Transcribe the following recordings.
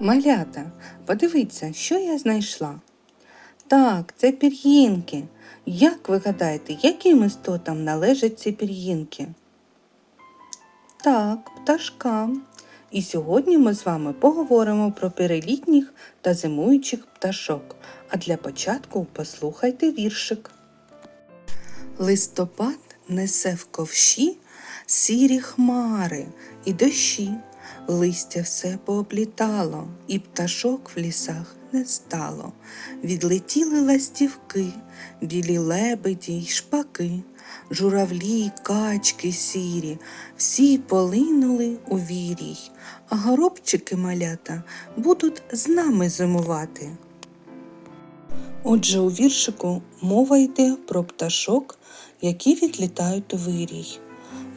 Малята, подивіться, що я знайшла. Так, це пір'їнки. Як ви гадаєте, яким істотам належать ці пір'їнки? Так, пташкам. І сьогодні ми з вами поговоримо про перелітніх та зимуючих пташок. А для початку послухайте віршик. Листопад несе в ковші сірі хмари і дощі. Листя все пооплітало, і пташок в лісах не стало. Відлетіли ластівки, білі лебеді й шпаки, журавлі й качки сірі, всі полинули у вірій, а горобчики малята будуть з нами зимувати. Отже, у віршику мова йде про пташок, які відлітають у вирій.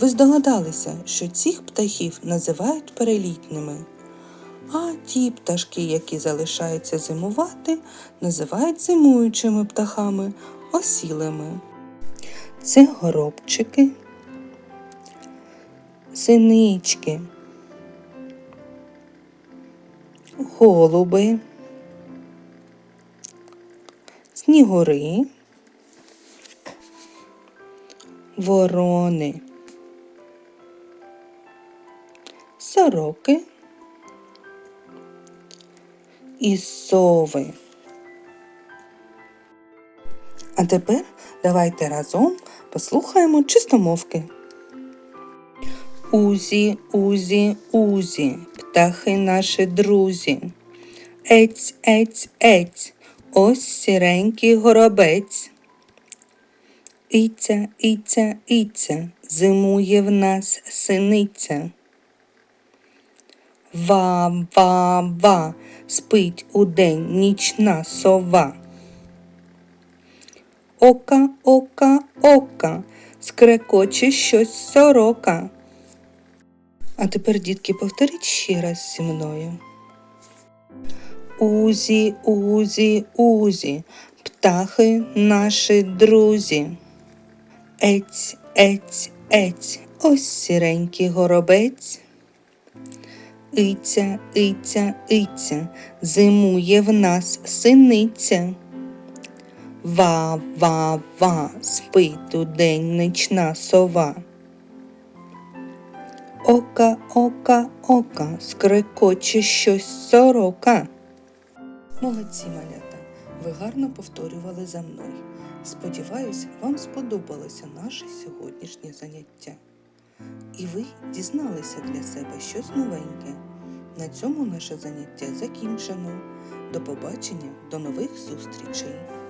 Ви здогадалися, що цих птахів називають перелітними, а ті пташки, які залишаються зимувати, називають зимуючими птахами осілими. Це горобчики, синички, голуби, снігури, ворони. Сороки і сови. А тепер давайте разом послухаємо чистомовки. Узі, узі, узі, птахи наші друзі. Ець, ець, ець, ось сіренький горобець. Іця, іця, іця, зимує в нас синиця. Ва, ва, ва, спить удень нічна сова. Ока, ока, ока, скрекоче щось сорока. А тепер, дітки, повторіть ще раз зі мною. Узі, узі, узі, птахи наші друзі. Ець, ець, ець, ось сіренький горобець. Иця, иця, иця, зимує в нас синиця. Ва, ва, ва, спить удень нічна сова. Ока, ока, ока, скрекоче щось сорока. Молодці малята, ви гарно повторювали за мною. Сподіваюся, вам сподобалося наше сьогоднішнє заняття. І ви дізналися для себе щось новеньке. На цьому наше заняття закінчено. До побачення, до нових зустрічей!